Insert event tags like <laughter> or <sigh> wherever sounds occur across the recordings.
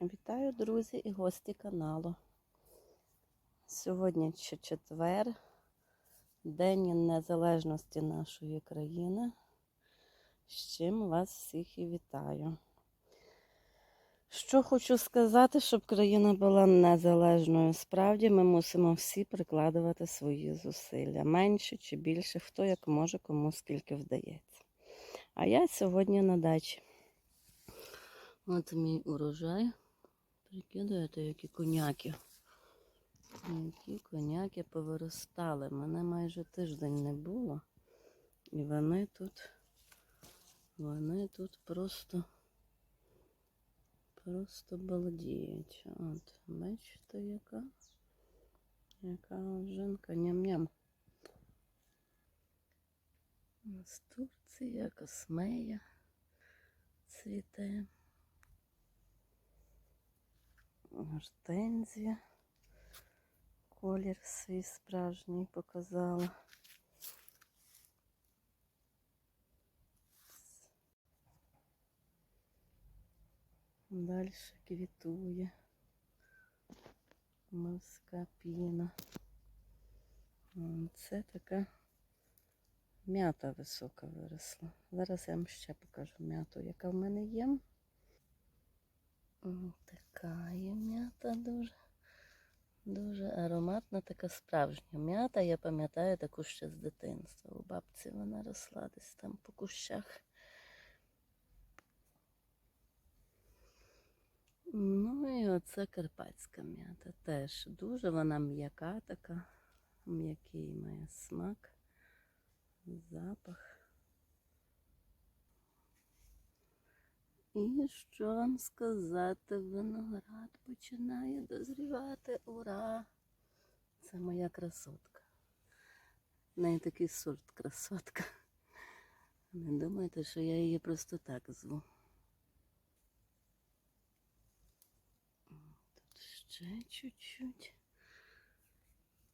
Вітаю, друзі і гості каналу. Сьогодні ще четвер, День Незалежності нашої країни. З чим вас всіх і вітаю. Що хочу сказати, щоб країна була незалежною. Справді ми мусимо всі прикладувати свої зусилля. Менше чи більше, хто як може, кому скільки вдається. А я сьогодні на дачі. От мій урожай. Прикидаєте, які коняки. Які коняки повиростали. Мене майже тиждень не було. І вони тут, вони тут просто, просто балдіють. От, бачите, яка? Яка жінка ням-ням. У нас Турція, космея цвіте. Гортензія. Колір свій справжній показала. Далі квітує. Морська піна. Це така м'ята висока виросла. Зараз я вам ще покажу м'яту, яка в мене є. Така є м'ята дуже. Дуже ароматна, така справжня м'ята. Я пам'ятаю таку ще з дитинства. У бабці вона росла десь там по кущах. Ну і оце карпатська м'ята. Теж дуже вона м'яка така, м'який має смак, запах. І що вам сказати, виноград починає дозрівати. Ура! Це моя красотка. В неї такий сорт <laughs> красотка. Не думайте, що я її просто так зву. Тут ще чуть-чуть.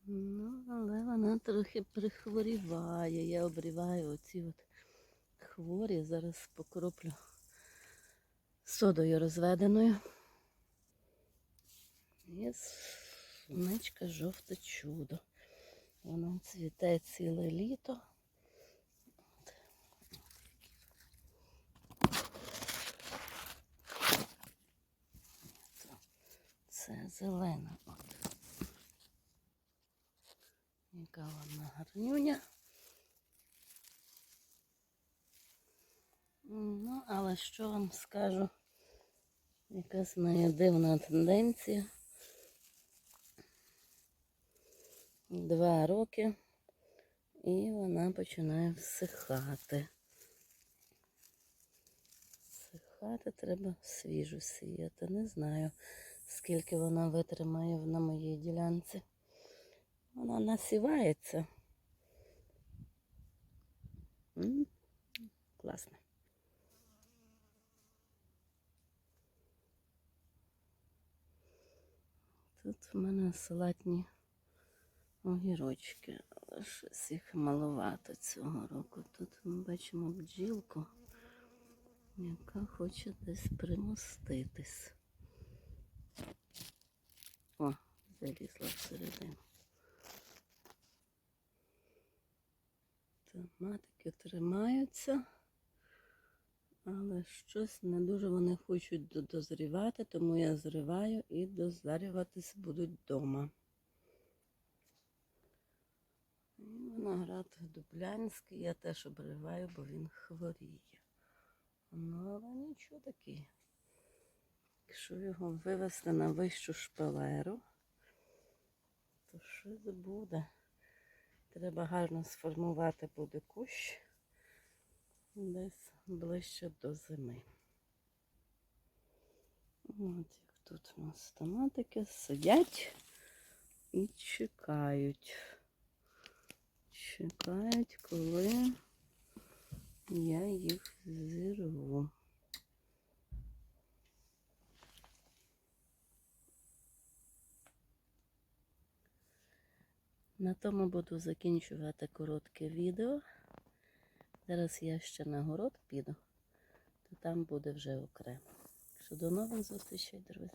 Ну, але вона трохи прихворіває. Я обріваю оці от хворі. Зараз покроплю содою розведеною. І сонечка жовте чудо. Воно цвіте ціле літо. Це зелена. От. Яка вона гарнюня. Ну, але що вам скажу? Якась неї дивна тенденція. Два роки і вона починає всихати. Всихати треба свіжу сіяти. Не знаю, скільки вона витримає на моїй ділянці. Вона насівається. Класно. Тут в мене салатні огірочки, але щось їх маловато цього року. Тут ми бачимо бджілку, яка хоче десь примоститись. О, залізла всередину. Томатики тримаються, але щось не дуже вони хочуть до- дозрівати, тому я зриваю і дозарюватись будуть вдома. І Виноград дублянський я теж обриваю, бо він хворіє. Ну, але нічого такий. Якщо його вивести на вищу шпалеру, то щось буде. Треба гарно сформувати буде кущ десь ближче до зими. От як тут у нас томатики сидять і чекають. Чекають, коли я їх зірву. На тому буду закінчувати коротке відео. Зараз я ще на город піду, то там буде вже окремо. що до нових зустрічей, друзі.